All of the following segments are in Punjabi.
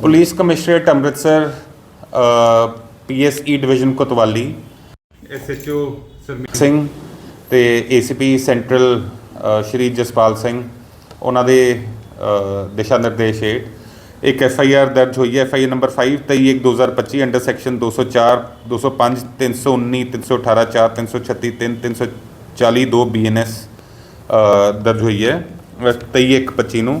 Police commissionerate Amritsar PSE division Kotwali SHO Sarmeet Singh ਤੇ ਏਸੀਪੀ ਸੈਂਟਰਲ ਸ਼੍ਰੀ ਜਸਪਾਲ ਸਿੰਘ ਉਹਨਾਂ ਦੇ ਦਿਸ਼ਾ ਨਿਰਦੇਸ਼ ਹੇਠ। ਇੱਕ ਐਫ ਆਈ ਆਰ ਦਰਜ ਹੋਈ ਹੈ F I R number 5 23 2025 under section 204 205 319 318 4 336 3 340 2 BNS ਦਰਜ ਹੋਈ ਹੈ। 23 ਇੱਕ 25 ਨੂੰ।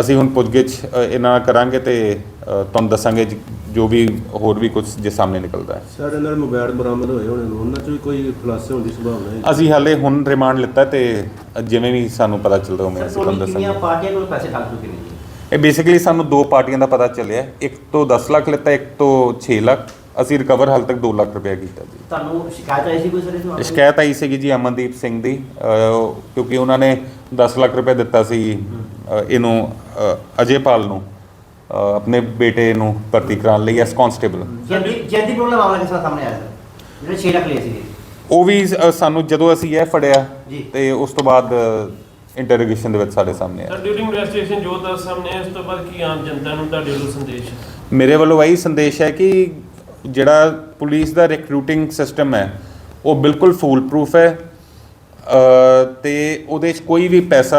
ਅਸੀਂ ਹੁਣ ਪੁੱਛਗਿੱਛ ਅ, ਇਹਨਾਂ ਨਾਲ ਕਰਾਂਗੇ ਤੇ ਅ, ਤੁਹਾਨੂੰ ਦੱਸਾਂਗੇ ਜ- ਜੋ ਵੀ ਹੋਰ ਵੀ ਕੁਝ ਜੇ ਸਾਹਮਣੇ ਨਿਕਲਦਾ ਹੈ। ਸਾਡੇ ਨਾਲ ਮੋਬਾਈਲ ਬਰਾਮਦ ਹੋਏ ਹੋਣੇ ਨੂੰ ਉਹਨਾਂ 'ਚ ਵੀ ਕੋਈ ਖੁਲਾਸੇ ਹੋਣ ਦੀ ਸੰਭਾਵਨਾ ਹੈ? ਅਸੀਂ ਹਾਲੇ ਹੁਣ ਰਿਮਾਂਡ ਲਿੱਤਾ ਤੇ ਜਿਵੇਂ ਵੀ ਸਾਨੂੰ ਪਤਾ ਚੱਲਦਾ ਉਵੇਂ ਅਸੀਂ ਤੁਹਾਨੂੰ ਦੱਸਾਂਗੇ। ਪਾਰਟੀਆਂ ਕੋਲ ਪੈਸੇ ਠੱਗ ਚੁੱਕੇ ਨੇ? ਇਹ ਬੇਸਿਕਲੀ ਸਾਨੂੰ ਦੋ ਪਾਰਟੀਆਂ ਦਾ ਪਤਾ ਚੱਲਿਆ। ਇੱਕ ਤੋਂ 10 ਲੱਖ ਲਿੱਤਾ ਇੱਕ ਤੋਂ 6 ਲੱਖ। ਅਸੀਂ ਰਿਕਵਰ ਹਾਲ ਤੱਕ 2 ਲੱਖ ਰੁਪਏ ਕੀਤਾ ਜੀ। ਤੁਹਾਨੂੰ ਸ਼ਿਕਾਇਤ ਆਈ ਸੀ ਕੋਈ ਸਰ ਇਸ ਮਾਮਲੇ? ਸ਼ਿਕਾਇਤ ਆਈ ਸੀਗੀ ਜੀ ਅਮਨਦੀਪ ਸਿੰਘ ਦੀ। ਅਹ, ਕਿਉਂਕਿ ਉਹਨਾਂ ਨੇ 10 ਲੱਖ ਰੁਪਏ ਦਿੱਤਾ ਸੀ। ਇਹਨੂੰ ਅਹ, ਅਜੇਪਾਲ ਨੂੰ ਆਪਣੇ ਬੇਟੇ ਨੂੰ ਭਰਤੀ ਕਰਾਉਣ ਲਈ ਐਸ ਕਾਂਸਟੇਬਲ ਜੈਂਤੀ ਜੈਂਤੀਪੁਰ ਦਾ ਮਾਮਲਾ ਕਿਸ ਤਰ੍ਹਾਂ ਸਾਹਮਣੇ ਆਇਆ ਸਰ? ਜਿਹੜੇ 6 ਲੱਖ ਲਏ ਸੀਗੇ। ਉਹ ਵੀ ਸਾਨੂੰ ਜਦੋਂ ਅਸੀਂ ਇਹ ਫੜਿਆ। ਤੇ ਉਸ ਤੋਂ ਬਾਅਦ ਇੰਟਰੋਗੇਸ਼ਨ ਦੇ ਵਿੱਚ ਸਾਡੇ ਸਾਹਮਣੇ ਸਰ ਆਇਆ ਡਿਊਰਿੰਗ ਇਨਵੈਸਟੀਗੇਸ਼ਨ ਜੋ ਦੱਸ ਸਾਹਮਣੇ ਇਸ ਤੋਂ ਬਾਅਦ ਕੀ ਆਮ ਜਨਤਾ ਨੂੰ ਤੁਹਾਡੇ ਵੱਲੋਂ ਸੰਦੇਸ਼? ਮੇਰੇ ਵੱਲੋਂ ਇਹੀ ਸੰਦੇਸ਼ ਹੈ ਕਿ ਜਿਹੜਾ ਪੁਲਿਸ ਦਾ ਰਿਕਰੂਟਿੰਗ ਸਿਸਟਮ ਹੈ ਉਹ ਬਿਲਕੁਲ ਫੂਲ ਪ੍ਰੂਫ ਹੈ ਤੇ ਉਹਦੇ 'ਚ ਕੋਈ ਵੀ ਪੈਸਾ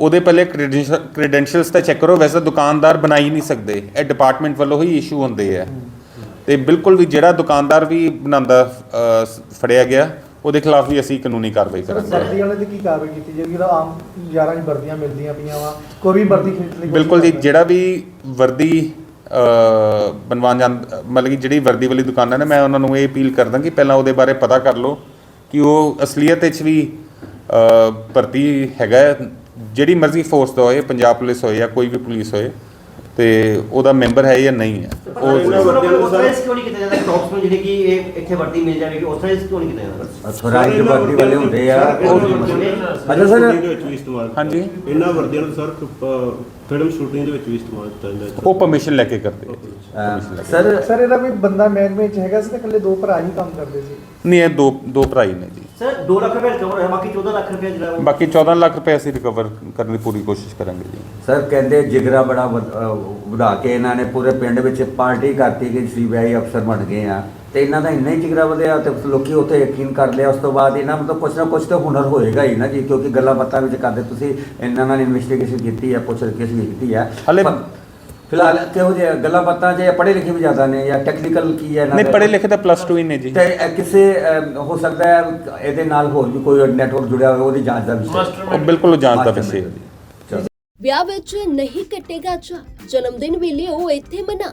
ਉਹਦੇ ਪਹਿਲੇ ਕ੍ਰੈਡੈਂਸ਼ੀਅਲਸ ਤਾਂ ਚੈੱਕ ਕਰੋ ਵੈਸੇ ਦੁਕਾਨਦਾਰ ਬਣਾ ਹੀ ਨਹੀਂ ਸਕਦੇ। ਇਹ ਡਿਪਾਰਟਮੈਂਟ ਵੱਲੋਂ ਹੀ ਇਸ਼ੂ ਹੁੰਦੇ ਆ। ਤੇ ਬਿਲਕੁਲ ਵੀ ਜਿਹੜਾ ਦੁਕਾਨਦਾਰ ਵੀ ਬਣਾਉਂਦਾ ਫੜਿਆ ਗਿਆ ਉਹਦੇ ਖਿਲਾਫ ਵੀ ਅਸੀਂ ਕਾਨੂੰਨੀ ਕਾਰਵਾਈ ਕਰਾਂਗੇ। ਵਰਦੀ ਵਾਲੇ ਦੀ ਕੀ ਕਾਰਵਾਈ ਕੀਤੀ ਜਾਏਗੀ ਜਿਹੜਾ ਆਮ 11 ਦੀ ਵਰਦੀਆਂ ਮਿਲਦੀਆਂ ਪਈਆਂ ਵਾ ਕੋਈ ਵੀ ਵਰਦੀ ਖਰੀਦ ਲਈ ਬਿਲਕੁਲ ਜੀ ਜਿਹੜਾ ਵੀ ਵਰਦੀ ਬਣਵਾਉਣ ਜਾਂ ਮਤਲਬ ਕਿ ਜਿਹੜੀ ਵਰਦੀ ਵਾਲੀ ਦੁਕਾਨਾਂ ਨੇ ਮੈਂ ਉਹਨਾਂ ਨੂੰ ਇਹ ਅਪੀਲ ਕਰਦਾ ਕਿ ਪਹਿਲਾਂ ਉਹਦੇ ਬਾਰੇ ਪਤਾ ਕਰ ਲਓ ਕਿ ਉਹ ਅਸਲੀਅਤ ਵਿੱਚ ਵੀ ਭਰਤੀ ਹੈਗਾ। ਜਿਹੜੀ ਮਰਜ਼ੀ ਫੋਰਸ ਦਾ ਹੋਏ ਪੰਜਾਬ ਪੁਲਿਸ ਹੋਏ ਜਾਂ ਕੋਈ ਵੀ ਪੁਲਿਸ ਹੋਏ ਤੇ ਉਹਦਾ ਮੈਂਬਰ ਹੈ ਜਾਂ ਨਹੀਂ ਹੈ ਉਹ ਉਸ ਕਿਉਂ ਨਹੀਂ ਕੀਤਾ ਜਾਂਦਾ ਟੌਪਸ ਨੂੰ ਜਿਹੜੇ ਕਿ ਇਹ ਇੱਥੇ ਵਰਦੀ ਮਿਲ ਜਾਵੇਗੀ ਉਸ ਤਰ੍ਹਾਂ ਕਿਉਂ ਨਹੀਂ ਕੀਤਾ ਜਾਂਦਾ ਸਰ, ਇਹਨਾਂ ਵਰਦੀ ਵਾਲੇ ਹੁੰਦੇ ਆ ਸਰ, ਉਹ ਇਹਨਾਂ ਵਰਦੀਆਂ ਅੱਛਾ ਨੂੰ ਸਰ shooting ਦੇ ਵਿੱਚ ਵੀ ਇਸਤੇਮਾਲ ਕੀਤਾ। ਹਾਂਜੀ। ਇਹਨਾਂ ਵਰਦੀਆਂ ਨੂੰ ਸਰ ਫਿਲਮ ਸ਼ੂਟਿੰਗ ਦੇ ਵਿੱਚ ਵੀ ਇਸਤੇਮਾਲ ਕੀਤਾ ਜਾਂਦਾ ਹੈ। ਉਹ ਪਰਮਿਸ਼ਨ ਲੈ ਕੇ ਕਰਦੇ ਆ। ਸਰ ਸਰ ਇਹਦਾ ਵੀ ਬੰਦਾ ਮਹਿਕਮੇ 'ਚ ਹੈਗਾ ਸੀ ਤੇ ਇਕੱਲੇ ਦੋ ਭਰਾ ਹੀ ਕੰਮ ਕਰਦੇ ਸੀ? ਨਹੀਂ ਇਹ ਦੋ ਦੋ ਭਰਾ ਹੀ ਨੇ ਜੀ। ਸਰ 2 ਲੱਖ ਰੁਪਏ ਰਿਕਵਰ ਹੋਇਆ ਬਾਕੀ 14 ਲੱਖ ਰੁਪਏ ਜਿਹੜਾ ਉਹ ਬਾਕੀ 14 ਲੱਖ ਰੁਪਏ ਅਸੀਂ ਰਿਕਵਰ ਕਰਨ ਦੀ ਪੂਰੀ ਕੋਸ਼ਿਸ਼ ਕਰਾਂਗੇ ਜੀ। ਸਰ ਕਹਿੰਦੇ ਜਿਗਰਾ ਬੜਾ ਵਧ- ਅਹ, ਵਧਾ ਕੇ ਇਹਨਾਂ ਨੇ ਪੂਰੇ ਪਿੰਡ ਵਿੱਚ ਪਾਰਟੀ ਕਰਤੀ ਕਿ ਸੀਬੀਆਈ ਅਫਸਰ ਬਣ ਗਏ ਆ। ਤੇ ਇਹਨਾਂ ਦਾ ਇੰਨਾ ਹੀ ਜਿਗਰਾ ਵਧਿਆ ਤੇ ਲੋਕੀ ਉੱਥੇ ਯਕੀਨ ਕਰ ਲਿਆ ਉਸ ਤੋਂ ਬਾਅਦ ਇਹਨਾਂ ਮਤਲਬ ਕੁਛ ਨਾ ਕੁਛ ਤਾਂ ਹੁਨਰ ਹੋਏਗਾ ਹੀ ਨਾ ਜੀ ਕਿਉਂਕਿ ਗੱਲਾਂ ਬਾਤਾਂ ਵਿੱਚ ਕਰਦੇ ਤੁਸੀਂ ਇਹਨਾਂ ਨਾਲ ਇਨਵੈਸਟੀਗੇਸ਼ਨ ਕੀਤੀ ਹੈ ਪੁੱਛ ਰਿਕੇਸ਼ ਵੀ ਕੀਤੀ ਹੈ ਹਾਲੇ- ਫਿਲਹਾਲ ਕਿਹੋ ਜਿਹਾ ਗੱਲਾਂ ਬਾਤਾਂ ਜੇ ਪੜ੍ਹੇ ਲਿਖੇ ਵੀ ਜ਼ਿਆਦਾ ਨੇ ਜਾਂ ਟੈਕਨੀਕਲ ਕੀ ਹੈ ਇਹਨਾਂ ਨਹੀਂ ਦਾ? ਪੜ੍ਹੇ ਲਿਖੇ ਤਾਂ ਪਲੱਸ 2 ਹੀ ਨੇ ਜੀ। ਤੇ ਕਿਸੇ ਹੋ ਸਕਦਾ ਹੈ ਇਹਦੇ ਨਾਲ ਹੋਰ ਵੀ ਕੋਈ ਨੈਟਵਰਕ ਜੁੜਿਆ ਹੋਵੇ ਉਹਦੀ ਜਾਂਚ ਦਾ ਵਿਸ਼ਾ। ਉਹ ਬਿਲਕੁਲ ਉਹ ਜਾਂਚ ਦਾ ਵਿਸ਼ੇ ਵਿਆਹ ਵਿੱਚ ਨਹੀਂ ਕੱਟੇਗਾ ਚਾ ਜਨਮ ਦਿਨ ਵੀ ਲਿਓ ਇੱਥੇ ਮਨਾ।